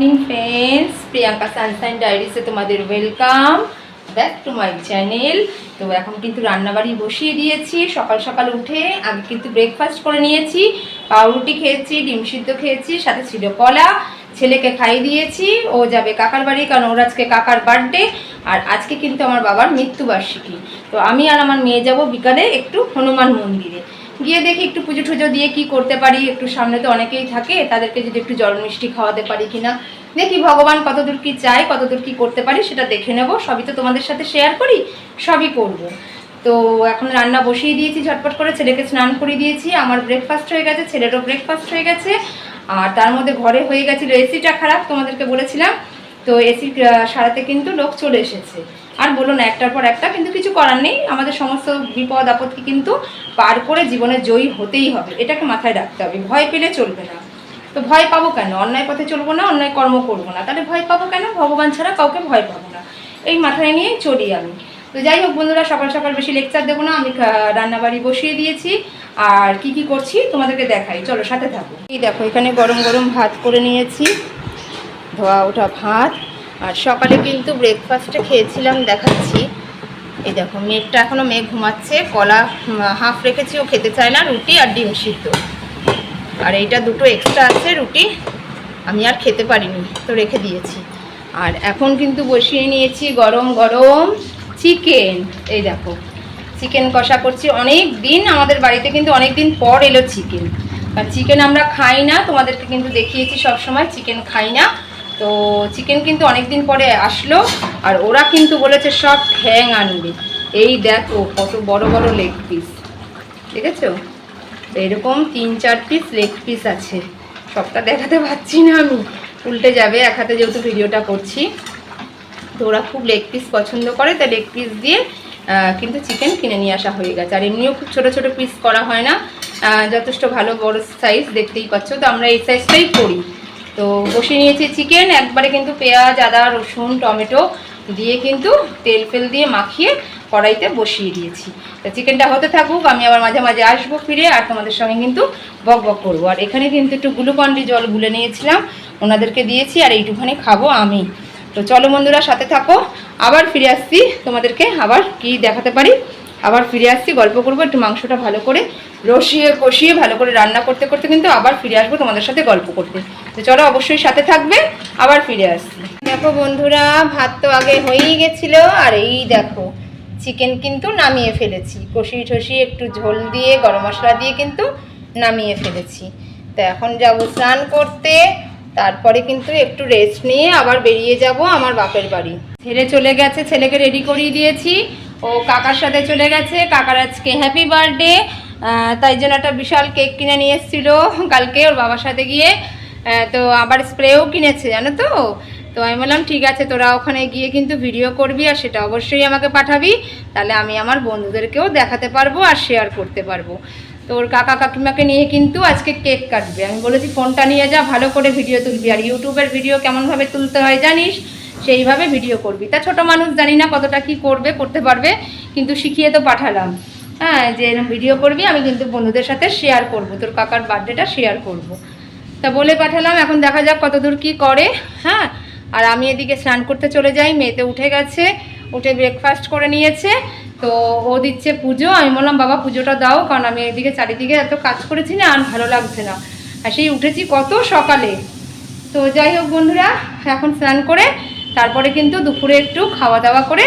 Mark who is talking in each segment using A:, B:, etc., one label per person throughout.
A: Morning friends Priyanka sunshine ডায়েরিসে তোমাদের welcome back to my channel তো এখন কিন্তু রান্নাবাড়ি বসিয়ে দিয়েছি। সকাল সকাল উঠে আগে কিন্তু ব্রেকফাস্ট করে নিয়েছি। পাউরুটি খেয়েছি, ডিম সিদ্ধ খেয়েছি, সাথে ছিল কলা। ছেলেকে খাইয়ে দিয়েছি। ও যাবে কাকার বাড়ি, কারণ ওর আজকে কাকার বার্থডে আর আজকে কিন্তু আমার বাবার মৃত্যুবার্ষিকী। তো আমি আর আমার মেয়ে যাব বিকালে একটু হনুমান মন্দিরে। গিয়ে দেখি একটু পুজো টুজো দিয়ে কি করতে পারি, একটু সামনে তো অনেকেই থাকে, তাদেরকে যদি একটু জল মিষ্টি খাওয়াতে পারি কিনা। দেখি ভগবান কতদূর কি চাই কতদূর কি করতে পারি, সেটা দেখে নেব। সবই তো তোমাদের সাথে শেয়ার করি, সবই করব। তো এখন রান্না বসিয়ে দিয়েছি, ঝটপট করে ছেলেকে স্নান করিয়ে দিয়েছি। আমার ব্রেকফাস্ট হয়ে গেছে, ছেলেরও ব্রেকফাস্ট হয়ে গেছে। আর তার মধ্যে ঘরে হয়ে গেছিল এসিটা খারাপ, তোমাদেরকে বলেছিলাম। তো এসি সারাতে কিন্তু লোক চলে এসেছে। আর বলো না, একটার পর একটা, কিন্তু কিছু করার নেই। আমাদের সমস্ত বিপদ, আপদকে কিন্তু পার করে জীবনে জয়ী হতেই হবে। এটাকে মাথায় রাখতে হবে। ভয় পেলে চলবে না। তো ভয় পাবো কেন? অন্যায় পথে চলবো না, অন্যায় কর্ম করব না। তাহলে ভয় পাবো কেন? ভগবান ছাড়া কাউকে ভয় পাবো না। এই মাথায় নিয়ে চলি আমি। তো যাই হোক বন্ধুরা, সকাল সকাল বেশি লেকচার দেবো না। আমি রান্নাবাড়ি বসিয়ে দিয়েছি। আর কি কি করছি তোমাদেরকে দেখাই। চলো, সাথে থাকো। এই দেখো, এখানে গরম গরম ভাত করে নিয়েছি। ধোয়া ওঠা ভাত। আর সকালে কিন্তু ব্রেকফাস্টটা খেয়েছিলাম, দেখাচ্ছি। এই দেখো মেঘটা এখনও মেঘ ঘুমাচ্ছে, কলা হাফ রেখেছি, ও খেতে চায় না, রুটি আর ডিম সিদ্ধ। আর এইটা দুটো এক্সট্রা আছে, রুটি আমি আর খেতে পারিনি, তো রেখে দিয়েছি। আর এখন কিন্তু বসিয়ে নিয়েছি গরম গরম চিকেন এই দেখো চিকেন কষা করছি অনেক দিন আমাদের বাড়িতে কিন্তু অনেক দিন পর এলো চিকেন আর চিকেন আমরা খাই না, তোমাদেরকে কিন্তু দেখিয়েছি সব সময় চিকেন খাই না। তো চিকেন কিন্তু অনেক দিন পরে আসলো, আর ওরা কিন্তু বলেছে সব ঠ্যাং আনবে। এই দেখো কত বড় বড় লেগ পিস দেখেছ? তো এরকম তিন চার পিস লেগ পিস আছে। সবটা দেখাতে পারছি না আমি, উল্টে যাবে, এক হাতে যেহেতু ভিডিওটা করছি। তো ওরা খুব লেগ পিস পছন্দ করে, তাই লেগ পিস দিয়ে কিন্তু চিকেন কিনে নিয়ে আসা হয়ে গেছে। আর এমনিও খুব ছোটো ছোটো পিস করা হয় না যথেষ্ট ভালো বড় সাইজ দেখতেই পাচ্ছ। তো আমরা এই সাইজটাই করি। তো বসিয়ে নিয়েছি চিকেন একবারে কিন্তু পেঁয়াজ, আদা, রসুন, টমেটো দিয়ে কিন্তু তেল ফেল দিয়ে মাখিয়ে কড়াইতে বসিয়ে দিয়েছি। তো চিকেনটা হতে থাকুক, আমি আবার মাঝে মাঝে আসব ফিরে আর তোমাদের সঙ্গে কিন্তু বক বক করব। আর এখানে কিন্তু একটু গ্লুকন্ডি জল গুলে নিয়েছিলাম, ওনাদেরকে দিয়েছি আর এইটুখানি খাব আমি। তো চলো বন্ধুরা, সাথে থাকো। আবার ফিরে আসছি, তোমাদেরকে আবার কি দেখাতে পারি? আবার ফিরে আসছি, গল্প করব, একটু মাংসটা ভালো করে রসিয়ে কষিয়ে ভালো করে রান্না করতে করতে কিন্তু আবার ফিরে আসব তোমাদের সাথে গল্প করতে। তো চলো অবশ্যই সাথে থাকবে, আবার ফিরে আসছি। দেখো বন্ধুরা, ভাত তো আগে হয়েই গেছিল, আর এই দেখো চিকেন কিন্তু নামিয়ে ফেলেছি। কষিয়ে টষিয়ে একটু ঝোল দিয়ে, গরম মশলা দিয়ে কিন্তু নামিয়ে ফেলেছি। তো এখন যাব স্নান করতে, তারপরে কিন্তু একটু রেস্ট নিয়ে আবার বেরিয়ে যাব আমার বাপের বাড়ি। ছেলে চলে গেছে, ছেলেকে রেডি করিয়ে দিয়েছি। ও কাকার সাথে চলে গেছে, কাকার আজকে হ্যাপি বার্থডে তাই জন্য একটা বিশাল কেক কিনে নিয়ে এসেছিল। কালকে ওর বাবার সাথে গিয়ে তো আবার স্প্রেও কিনেছে, জানো তো? তো আমি বললাম, ঠিক আছে, তোরা ওখানে গিয়ে কিন্তু ভিডিও করবি আর সেটা অবশ্যই আমাকে পাঠাবি। তাহলে আমি আমার বন্ধুদেরকেও দেখাতে পারব আর শেয়ার করতে পারব। তো ওর কাকা কাকিমাকে নিয়ে কিন্তু আজকে কেক কাটবে। আমি বলেছি, ফোনটা নিয়ে যা, ভালো করে ভিডিও তুলবি। আর ইউটিউবের ভিডিও কেমনভাবে তুলতে হয় জানিস? সেইভাবে ভিডিও করবি। তা ছোট মানুষ জানি না কতটা কি করবে, করতে পারবে, কিন্তু শিখিয়ে তো পাঠালাম। হ্যাঁ যে ভিডিও করবি, আমি কিন্তু বন্ধুদের সাথে শেয়ার করব। তোর কাকার বার্থডেটা শেয়ার করব। তা বলে পাঠালাম, এখন দেখা যাক কতদূর কি করে হ্যাঁ? আর আমি এদিকে স্নান করতে চলে যাই, মেয়েতে উঠে গেছে, উঠে ব্রেকফাস্ট করে নিয়েছে, তো ও দিচ্ছে পুজো, আমি বললাম, বাবা, পুজোটা দাও, কারণ আমি এদিকে চারিদিকে এত কাজ করেছি না, আর ভালো লাগছে না। আর সেই উঠেছি কত সকালে। তো যাই হোক বন্ধুরা, এখন স্নান করে, তারপরে কিন্তু দুপুরে একটু খাওয়া দাওয়া করে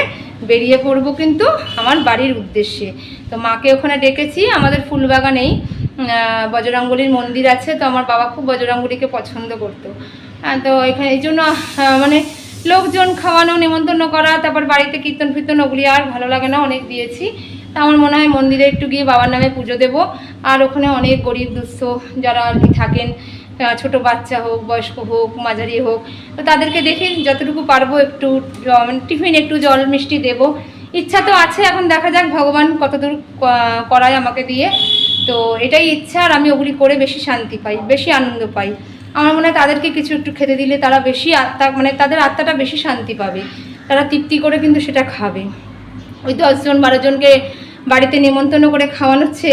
A: বেরিয়ে পড়ব কিন্তু আমার বাড়ির উদ্দেশ্যে। তো মাকে ওখানে ডেকেছি, আমাদের ফুলবাগানেই। বজরঙ্গলির মন্দির আছে, তো আমার বাবা খুব বজরঙ্গলিকে পছন্দ করতো। তো এখানে এই জন্য মানে লোকজন খাওয়ানো নিমন্ত্রণ করা, তারপর বাড়িতে কীর্তন ফীর্তন ওগুলি আর ভালো লাগে না, অনেক দিয়েছি। তা আমার মনে হয় মন্দিরে একটু গিয়ে বাবার নামে পুজো দেবো। আর ওখানে অনেক গরিব, দুস্থ যারা আর কি থাকেন ছোট বাচ্চা হোক, বয়স্ক হোক, মাঝারি হোক, তো তাদেরকে দেখে যতটুকু পারব একটু মানে টিফিন একটু জল, মিষ্টি দেবো। ইচ্ছা তো আছে, এখন দেখা যাক, ভগবান কতদূর করায় আমাকে দিয়ে। তো এটাই ইচ্ছা, আর আমি ওগুলি করে বেশি শান্তি পাই, বেশি আনন্দ পাই। আমার মনে হয় তাদেরকে কিছু একটু খেতে দিলে তারা বেশি আত্মা মানে তাদের আত্মাটা বেশি শান্তি পাবে। তারা তৃপ্তি করে কিন্তু সেটা খাবে। ওই দশজন বারো জনকে বাড়িতে নিমন্ত্রণ করে খাওয়ানোচ্ছে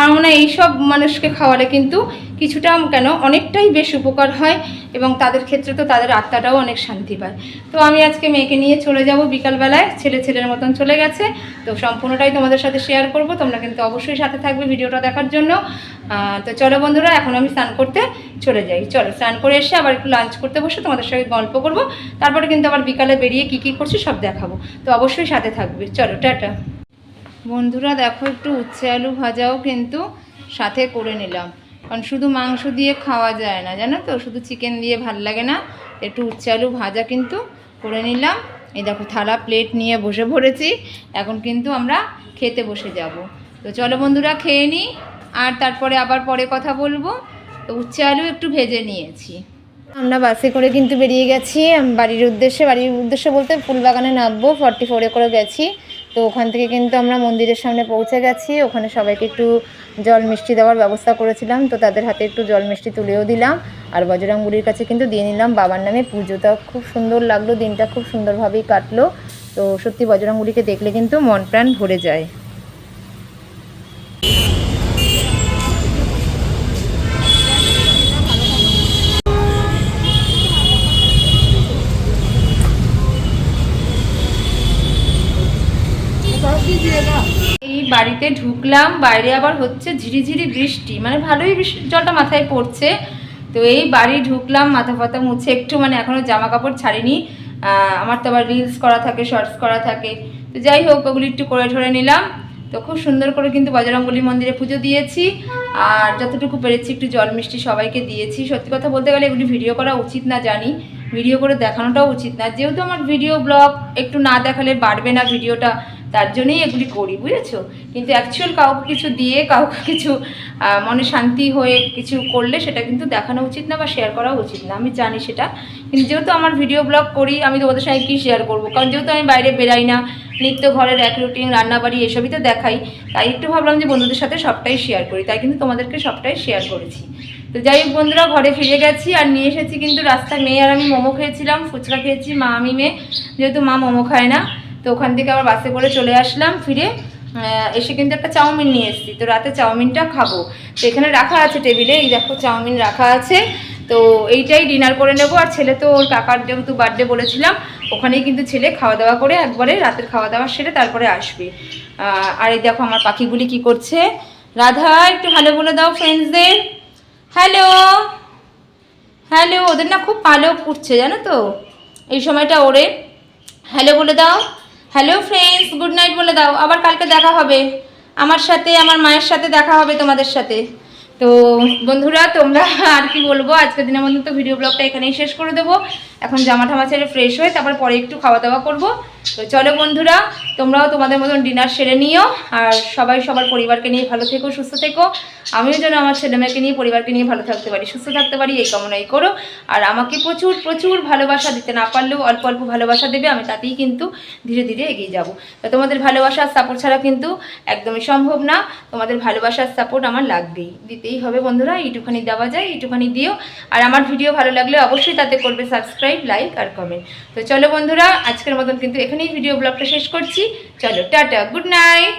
A: আর মনে হয় এইসব মানুষকে খাওয়ালে কিন্তু কিছুটা কেন অনেকটাই বেশ উপকার হয় এবং তাদের ক্ষেত্রে তো তাদের আত্মাটাও অনেক শান্তি পায়। তো আমি আজকে মেয়েকে নিয়ে চলে যাব বিকালবেলায়, ছেলে ছেলের মতন চলে গেছে। তো সম্পূর্ণটাই তোমাদের সাথে শেয়ার করব, তোমরা কিন্তু অবশ্যই সাথে থাকবে ভিডিওটা দেখার জন্য। তো চলো বন্ধুরা, এখন আমি স্নান করতে চলে যাই। চলো, স্নান করে এসে আবার একটু লাঞ্চ করতে বসে তোমাদের সঙ্গে গল্প করব। তারপরে কিন্তু আবার বিকালে বেরিয়ে কী কী করছি সব দেখাবো। তো অবশ্যই সাথে থাকবে। চলো, টাটা। বন্ধুরা, দেখো একটু উচ্ছে আলু ভাজাও কিন্তু সাথে করে নিলাম। কারণ শুধু মাংস দিয়ে খাওয়া যায় না, জানো তো? শুধু চিকেন দিয়ে ভালো লাগে না। একটু উচ্ছে আলু ভাজা কিন্তু করে নিলাম। এই দেখো, থালা প্লেট নিয়ে বসে পড়েছি। এখন কিন্তু আমরা খেতে বসে যাব। তো চলো বন্ধুরা, খেয়ে নিই আর তারপরে আবার পরে কথা বলব। তো উচ্ছে আলু একটু ভেজে নিয়েছি। আমরা বাসে করে কিন্তু বেরিয়ে গেছি। বাড়ির উদ্দেশ্যে বাড়ির উদ্দেশ্যে বলতে ফুলবাগানে নামবো। ফর্টি ফোরে করে গেছি। তো ওখান থেকে কিন্তু আমরা মন্দিরের সামনে পৌঁছে গেছি। ওখানে সবাইকে একটু জল মিষ্টি দেওয়ার ব্যবস্থা করেছিলাম। তো তাদের হাতে একটু জল মিষ্টি তুলেও দিলাম। আর বজরংবুড়ির কাছে কিন্তু দিয়ে নিলাম। বাবার নামে পুজোটা খুব সুন্দর লাগল। দিনটা খুব সুন্দরভাবেই কাটলো। তো সত্যি বজরংবুড়িকে দেখলে কিন্তু মন প্রাণ ভরে যায় এই বাড়িতে ঢুকলাম, বাইরে আবার হচ্ছে ঝিরিঝিরি বৃষ্টি মানে ভালোই বৃষ্টি, জলটা মাথায় পড়ছে। তো এই বাড়ি ঢুকলাম, মাথা ফাথা মুছে, একটু মানে এখনও জামা কাপড় ছাড়িনি আমার তো আবার রিলস করা থাকে শর্টস করা থাকে। তো যাই হোক, ওগুলি একটু করে ঠরে নিলাম। তো খুব সুন্দর করে কিন্তু বজরঙ্গলি মন্দিরে পুজো দিয়েছি। আর যতটুকু পেরেছি একটু জল মিষ্টি সবাইকে দিয়েছি। সত্যি কথা বলতে গেলে এগুলি ভিডিও করা উচিত না, জানি। ভিডিও করে দেখানোটাও উচিত না। যেহেতু আমার ভিডিও ব্লগ একটু না দেখালে বাড়বে না ভিডিওটা। তার জন্যই এগুলি করি, বুঝেছ? কিন্তু অ্যাকচুয়াল কাউকে কিছু দিয়ে, কাউকে কিছু মনে শান্তি হয়ে কিছু করলে সেটা কিন্তু দেখানো উচিত না বা শেয়ার করা উচিত না। আমি জানি সেটা। কিন্তু যেহেতু আমার ভিডিও ব্লগ করি, আমি তোমাদের সঙ্গে কী শেয়ার করব? কারণ যেহেতু আমি বাইরে বেরাই না, নিত্য ঘরের এক রুটিন রান্নাবাড়ি এসবই তো দেখাই, তাই একটু ভাবলাম যে বন্ধুদের সাথে সবটাই শেয়ার করি, তাই কিন্তু তোমাদেরকে সবটাই শেয়ার করেছি। তো যাই হোক বন্ধুরা, ঘরে ফিরে গেছি আর নিয়ে এসেছি কিন্তু রাস্তায় মেয়ে আর আমি মোমো খেয়েছিলাম, ফুচকা খেয়েছি, মা, আমি, মেয়ে। যেহেতু মা মোমো খায় না তো ওখান থেকে আবার বাসে করে চলে আসলাম, ফিরে এসে কিন্তু একটা চাউমিন নিয়ে এসেছি। তো রাতে চাউমিনটা খাব। তো এখানে রাখা আছে টেবিলে, এই দেখো চাউমিন রাখা আছে। তো এইটাই ডিনার করে নেব। আর ছেলে তো ওর কাকার যেহেতু বার্থডে বলেছিলাম, ওখানেই কিন্তু ছেলে খাওয়া দাওয়া করে একবারে রাতের খাওয়া দাওয়া সেরে তারপরে আসবে। আর এই দেখো আমার পাখিগুলি কি করছে। রাধা, একটু ভালো বলে দাও ফ্রেন্ডসদের হ্যালো হ্যালো ওদের না খুব ভালো উঠছে, জানো তো? এই সময়টা ওরে। হ্যালো বলে দাও। হ্যালো ফ্রেন্ডস গুড নাইট বলে দাও। আবার কালকে দেখা হবে। আমার সাথে, আমার মায়ের সাথে দেখা হবে তোমাদের সাথে। তো বন্ধুরা, তোমরা আর কি বলব? আজকের দিনের মধ্যে তো ভিডিও ব্লগটা এখানেই শেষ করে দেবো। এখন জামা ঠামা ছেড়ে ফ্রেশ হয়ে তারপর পরে একটু খাওয়া দাওয়া করব। তো চলো বন্ধুরা তোমরাও তোমাদের মতন ডিনার সেরে নিও আর সবাই সবার পরিবারকে নিয়ে ভালো থেকো সুস্থ থেকো। আমিও যেন আমার ছেলেমেয়েকে নিয়ে পরিবারকে নিয়ে ভালো থাকতে পারি সুস্থ থাকতে পারি এই কামনাই করো। আর আমাকে প্রচুর প্রচুর ভালোবাসা দিতে না পারলেও অল্প অল্প ভালোবাসা দেবে আমি তাতেই কিন্তু ধীরে ধীরে এগিয়ে যাব। তো তোমাদের ভালোবাসার সাপোর্ট ছাড়া কিন্তু একদমই সম্ভব না। তোমাদের ভালোবাসার সাপোর্ট আমার লাগবেই। দিতেই হবে বন্ধুরা এইটুখানি দেওয়া যায় এইটুখানি দিও। আর আমার ভিডিও ভালো লাগলে অবশ্যই তাতে করবে সাবস্ক্রাইব লাইক আর কমেন্ট তো চলো বন্ধুরা, আজকের মতন কিন্তু এখানেই ভিডিও ব্লগটা শেষ করছি। চলো, টাটা গুড নাইট